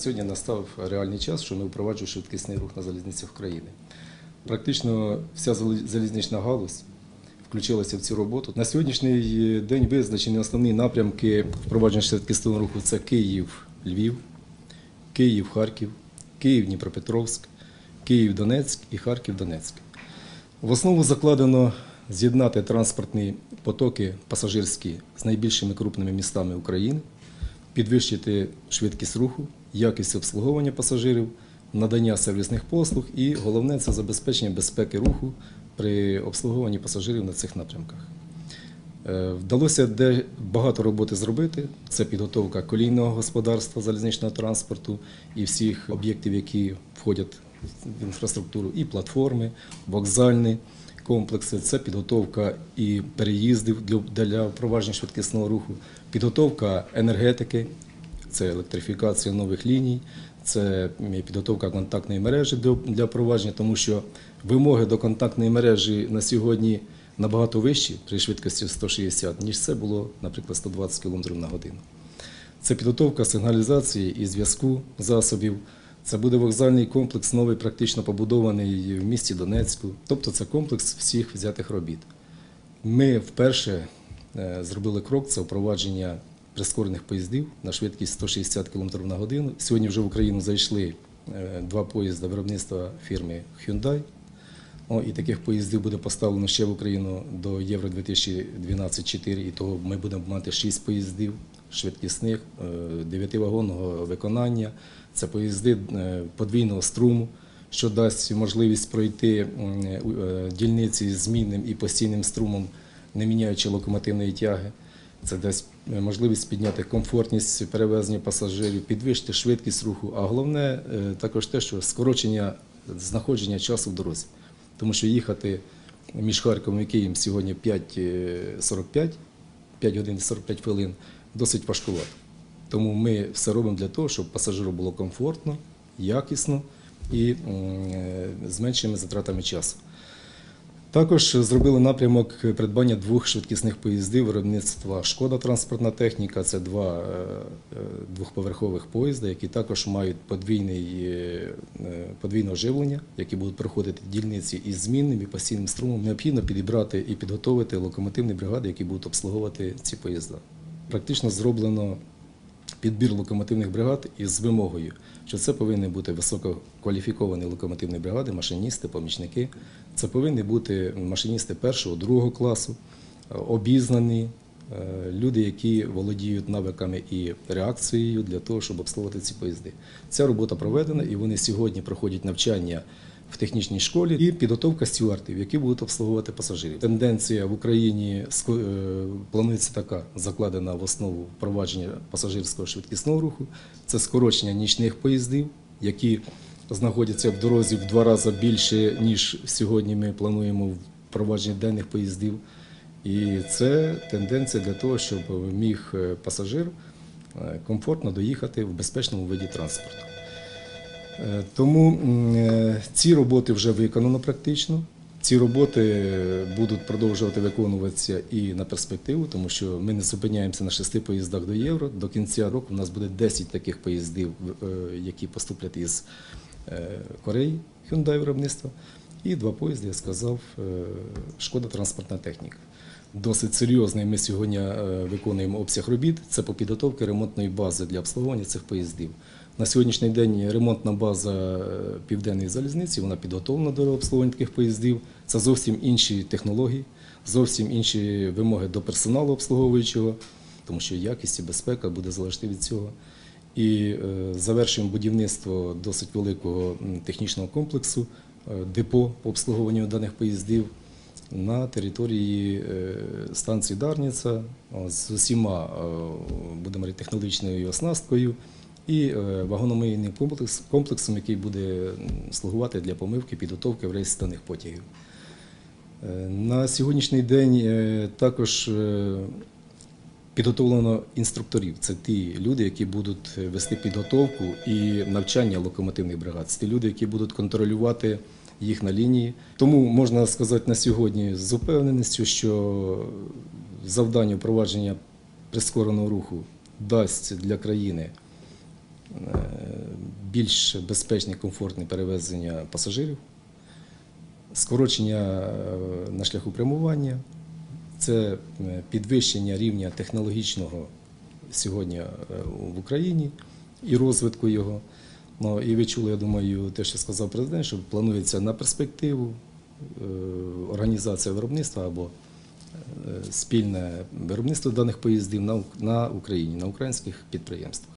Сьогодні настав реальний час, що ми впроваджуємо швидкісний рух на залізницях України. Практично вся залізнична галузь включилася в цю роботу. На сьогоднішній день визначені основні напрямки впровадження швидкісного руху це Київ, Львів, Київ, Харків, Київ, Дніпропетровськ, Київ, Донецьк і Харків, Донецьк. В основу закладено з'єднати транспортні потоки пасажирські з найбільшими крупними містами України, підвищити швидкість руху, якість обслуговування пасажирів, надання сервісних послуг і головне це забезпечення безпеки руху при обслуговуванні пасажирів на цих напрямках. Е, Вдалося де багато роботи зробити. Це підготовка колійного господарства залізничного транспорту і всіх об'єктів, які входять в інфраструктуру, і платформи, вокзальні комплекси. Це підготовка і переїздів для, для впровадження швидкісного руху, підготовка енергетики, це електрифікація нових ліній, це підготовка контактної мережі для, впровадження, тому що вимоги до контактної мережі на сьогодні набагато вищі при швидкості 160, ніж це було, наприклад, 120 км на годину. Це підготовка сигналізації і зв'язку засобів. Це буде вокзальний комплекс, новий, практично побудований в місті Донецьку. Тобто це комплекс всіх взятих робіт. Ми вперше е, зробили крок це впровадження прискорених поїздів на швидкість 160 км на годину. Сьогодні вже в Україну зайшли е, два поїзди виробництва фірми Hyundai. О, і таких поїздів буде поставлено ще в Україну до Євро 2012-4, і того ми будемо мати 6 поїздів швидкісних, 9-вагонного виконання. Це поїзди е, подвійного струму, що дасть можливість пройти е, дільниці з змінним і постійним струмом, не міняючи локомотивної тяги. Це дасть е, можливість підняти комфортність перевезення пасажирів, підвищити швидкість руху, а головне е, також те, що скорочення знаходження часу в дорозі. Тому що їхати між Харковом і Києвом сьогодні 5.45, 5 годин і 45 хвилин, досить важкувато. Тому ми все робимо для того, щоб пасажиру було комфортно, якісно і е, з меншими затратами часу. Також зробили напрямок придбання двох швидкісних поїздів виробництва Шкода транспортна техніка. Це два е, е, двохповерхових поїзда, які також мають подвійний, е, подвійне оживлення, які будуть проходити дільниці із змінним і постійним струмом. Необхідно підібрати і підготовити локомотивні бригади, які будуть обслуговувати ці поїзда. Практично зроблено підбір локомотивних бригад із вимогою, що це повинні бути висококваліфіковані локомотивні бригади, машиністи, помічники. Це повинні бути машиністи першого, другого класу, е, обізнані, е, люди, які володіють навиками і реакцією для того, щоб обслуговувати ці поїзди. Ця робота проведена, і вони сьогодні проходять навчання в технічній школі і підготовка стюартів, які будуть обслуговувати пасажирів. Тенденція в Україні е, планується така, закладена в основу впровадження пасажирського швидкісного руху. Це скорочення нічних поїздів, які знаходяться в дорозі в два рази більше, ніж сьогодні ми плануємо впровадження денних поїздів. І це тенденція для того, щоб міг е, пасажир е, комфортно доїхати в безпечному виді транспорту. Е, Тому е, ці роботи вже виконано практично. Ці роботи е, будуть продовжувати виконуватися і на перспективу, тому що ми не зупиняємося на шести поїздах до євро. До кінця року у нас буде 10 таких поїздів, які поступлять із Кореї, Hyundai виробництва, і два поїзди, я сказав, шкода транспортна техніка. Досить серйозний ми сьогодні виконуємо обсяг робіт. Це по підготовці ремонтної бази для обслуговування цих поїздів. На сьогоднішній день ремонтна база е, південної залізниці вона підготовлена до обслуговування таких поїздів. Це зовсім інші технології, зовсім інші вимоги до персоналу обслуговуючого, тому що якість і безпека буде залежати від цього. І е, завершуємо будівництво досить великого технічного комплексу, е, депо по обслуговуванню даних поїздів на території станції Дарниця о, з усіма будемо говорити, технологічною оснасткою і е, вагономийним комплексом, який буде слугувати для помивки, підготовки в рейс даних потягів. Е, На сьогоднішній день е, також підготовлено інструкторів. Це ті люди, які будуть вести підготовку і навчання локомотивних бригад. Це ті люди, які будуть контролювати їх на лінії. Тому можна сказати на сьогодні з упевненістю, що завдання впровадження прискореного руху дасть для країни більш безпечне, комфортне перевезення пасажирів, скорочення е, на шляху прямування, це е, підвищення рівня технологічного сьогодні е, в Україні і розвитку його. Ну, і ви чули, я думаю, те, що сказав президент, що планується на перспективу е, організація виробництва або е, спільне виробництво даних поїздів на Україні, на українських підприємствах.